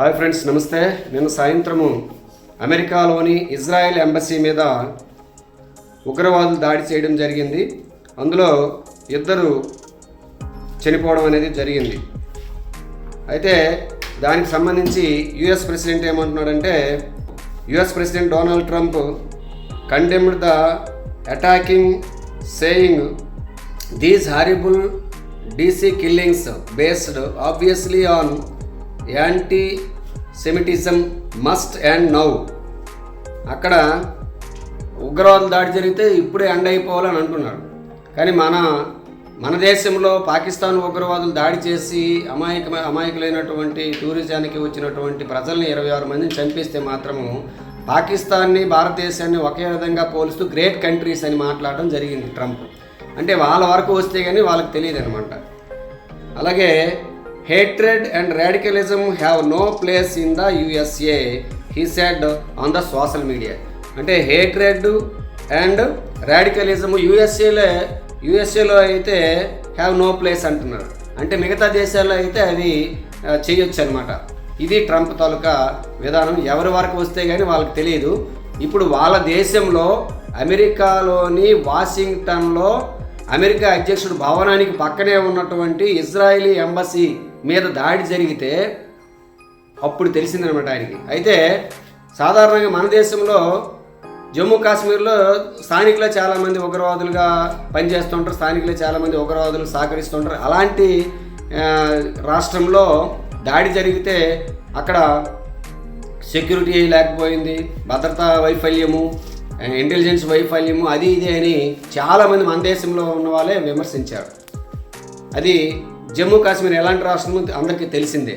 Hi friends నమస్తే. నేను సాయంత్రము అమెరికాలోని ఇజ్రాయెల్ ఎంబసీ మీద ఉగ్రవాదులు దాడి చేయడం జరిగింది. అందులో ఇద్దరు చనిపోవడం అనేది జరిగింది. అయితే దానికి సంబంధించి యుఎస్ ప్రెసిడెంట్ ఏమంటున్నాడంటే US president Donald Trump condemned the attacking saying these horrible DC killings based obviously on anti semitism must and now. అక్కడ ఉగ్రవాదులు దాడి జరిగితే ఇప్పుడే ఎండ్ అయిపోవాలని అంటున్నారు. కానీ మన మన దేశంలో పాకిస్తాన్ ఉగ్రవాదులు దాడి చేసి అమాయక అమాయకులైనటువంటి టూరిజానికి వచ్చినటువంటి ప్రజల్ని ఇరవై ఆరు మందిని చంపిస్తే మాత్రము పాకిస్తాన్ని భారతదేశాన్ని ఒకే విధంగా పోలుస్తూ గ్రేట్ కంట్రీస్ అని మాట్లాడడం జరిగింది ట్రంప్. అంటే వాళ్ళ వరకు వస్తే కానీ వాళ్ళకి తెలియదు అనమాట అలాగే hatred and radicalism have no place in the USA he said on the social media అంటే హేట్రెడ్ అండ్ రాడికలిజం యుఎస్ఏలో యుఎస్ఏలో అయితే హ్యావ్ నో ప్లేస్ అంటున్నారు. అంటే మిగతా దేశాల్లో అయితే అది చేయొచ్చు అనమాట ఇది ట్రంప్ తాలూకా విధానం. ఎవరి వరకు వస్తే కానీ వాళ్ళకి తెలియదు ఇప్పుడు వాళ్ళ దేశంలో అమెరికాలోని వాషింగ్టన్లో అమెరికా అధ్యక్షుడు భవనానికి పక్కనే ఉన్నటువంటి ఇజ్రాయిలీ ఎంబసీ మీద దాడి జరిగితే అప్పుడు తెలిసిందనమాట ఆయనకి. అయితే సాధారణంగా మన దేశంలో జమ్మూ కాశ్మీర్లో స్థానికులే చాలామంది ఉగ్రవాదులుగా పనిచేస్తుంటారు స్థానికులే చాలామంది ఉగ్రవాదులు సహకరిస్తుంటారు. అలాంటి రాష్ట్రంలో దాడి జరిగితే అక్కడ సెక్యూరిటీ లేకపోయింది భద్రతా వైఫల్యము ఇంటెలిజెన్స్ వైఫల్యము అది ఇది అని చాలామంది మన దేశంలో ఉన్న వాళ్ళే విమర్శించారు. అది జమ్మూ కాశ్మీర్ ఎలాంటి రాష్ట్రమో అందరికీ తెలిసిందే.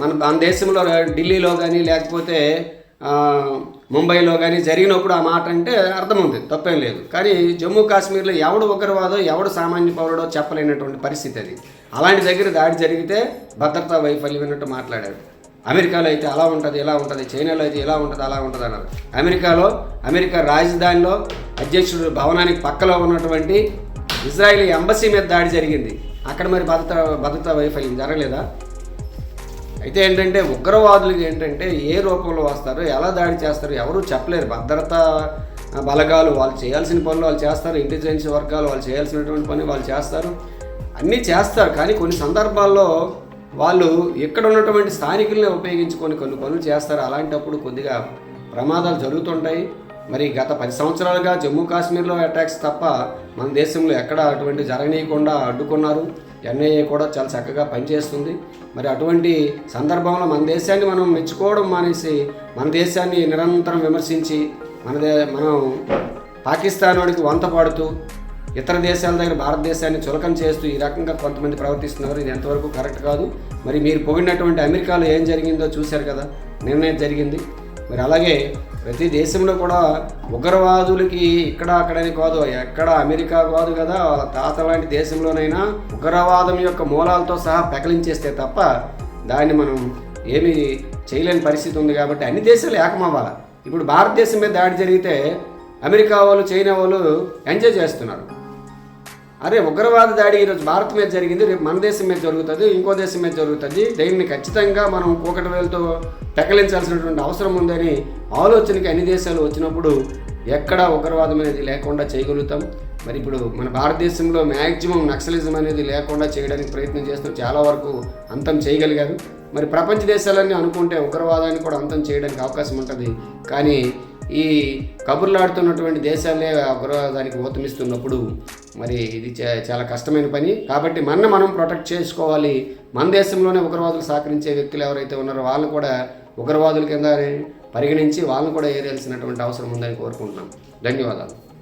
మన మన దేశంలో ఢిల్లీలో కానీ లేకపోతే ముంబైలో కానీ జరిగినప్పుడు ఆ మాట అంటే అర్థం ఉంది తప్పేం లేదు. కానీ జమ్మూ కాశ్మీర్లో ఎవడు ఉగ్రవాదో ఎవడు సామాన్య పౌరుడో చెప్పలేనటువంటి పరిస్థితి అది. అలాంటి దగ్గర దాడి జరిగితే భద్రతా వైఫల్యం అన్నట్టు మాట్లాడారు. అమెరికాలో అయితే అలా ఉంటుంది ఇలా ఉంటుంది చైనాలో అయితే ఇలా ఉంటుంది అలా ఉంటుంది అన్నారు. అమెరికాలో అమెరికా రాజధానిలో అధ్యక్షుడు భవనానికి పక్కలో ఉన్నటువంటి ఇజ్రాయిలీ ఎంబసీ మీద దాడి జరిగింది. అక్కడ మరి భద్రత భద్రతా వైఫల్యం జరగలేదా? అయితే ఏంటంటే ఉగ్రవాదులు ఏంటంటే ఏ రూపంలో వస్తారు ఎలా దాడి చేస్తారు ఎవరు చెప్పలేరు. భద్రతా బలగాలు వాళ్ళు చేయాల్సిన పనులు వాళ్ళు చేస్తారు ఇంటెలిజెన్స్ వర్గాలు వాళ్ళు చేయాల్సినటువంటి పని వాళ్ళు చేస్తారు. అన్నీ చేస్తారు కానీ కొన్ని సందర్భాల్లో వాళ్ళు ఇక్కడ ఉన్నటువంటి స్థానికుల్ని ఉపయోగించుకొని కొన్ని పనులు చేస్తారు. అలాంటప్పుడు కొద్దిగా ప్రమాదాలు జరుగుతుంటాయి. మరి గత పది సంవత్సరాలుగా జమ్మూ కాశ్మీర్లో అటాక్స్ తప్ప మన దేశంలో ఎక్కడ అటువంటి జరగనీయకుండా అడ్డుకున్నారు. ఎన్ఐఏ కూడా చాలా చక్కగా పనిచేస్తుంది. మరి అటువంటి సందర్భంలో మన దేశాన్ని మనం మెచ్చుకోవడం మానేసి మన దేశాన్ని నిరంతరం విమర్శించి మన దే మనం పాకిస్తాన్ వాడికి వంత పాడుతూ ఇతర దేశాల దగ్గర భారతదేశాన్ని చులకం చేస్తూ ఈ రకంగా కొంతమంది ప్రవర్తిస్తున్నారు. ఇది ఎంతవరకు కరెక్ట్ కాదు. మరి మీరు పొగిడినటువంటి అమెరికాలో ఏం జరిగిందో చూశారు కదా. నిర్ణయం జరిగింది. మరి అలాగే ప్రతి దేశంలో కూడా ఉగ్రవాదులకి ఇక్కడ అక్కడని కాదు ఎక్కడ అమెరికా కాదు కదా వాళ్ళ తాత లాంటి దేశంలోనైనా ఉగ్రవాదం యొక్క మూలాలతో సహా పెకలించేస్తే తప్ప దాన్ని మనం ఏమీ చేయలేని పరిస్థితి ఉంది కాబట్టి అన్ని దేశాలు ఏకమవ్వాలి? ఇప్పుడు భారతదేశం మీద దాడి జరిగితే అమెరికా వాళ్ళు చైనా వాళ్ళు ఎంజాయ్ చేస్తున్నారు. అరే ఉగ్రవాద దాడి ఈరోజు భారత్ మీద జరిగింది రేపు మన దేశం మీద జరుగుతుంది ఇంకో దేశం మీద జరుగుతుంది. దీన్ని ఖచ్చితంగా మనం కూకటి వేలతో పెకలించాల్సినటువంటి అవసరం ఉందని ఆలోచనకి అన్ని దేశాలు వచ్చినప్పుడు ఎక్కడ ఉగ్రవాదం అనేది లేకుండా చేయగలుగుతాం. మరి ఇప్పుడు మన భారతదేశంలో మ్యాక్సిమం నక్సలిజం అనేది లేకుండా చేయడానికి ప్రయత్నం చేస్తూ చాలా వరకు అంతం చేయగలిగారు. మరి ప్రపంచ దేశాలన్నీ అనుకుంటే ఉగ్రవాదాన్ని కూడా అంతం చేయడానికి అవకాశం ఉంటుంది. కానీ ఈ కబుర్లాడుతున్నటువంటి దేశాలే ఉగ్రవాదానికి ఊతమిస్తున్నప్పుడు మరి ఇది చాలా కష్టమైన పని. కాబట్టి మన మనం ప్రొటెక్ట్ చేసుకోవాలి. మన దేశంలోనే ఉగ్రవాదులు సహకరించే వ్యక్తులు ఎవరైతే ఉన్నారో వాళ్ళని కూడా ఉగ్రవాదుల కింద పరిగణించి వాళ్ళని కూడా ఏరేయాల్సినటువంటి అవసరం ఉందని కోరుకుంటున్నాం. ధన్యవాదాలు.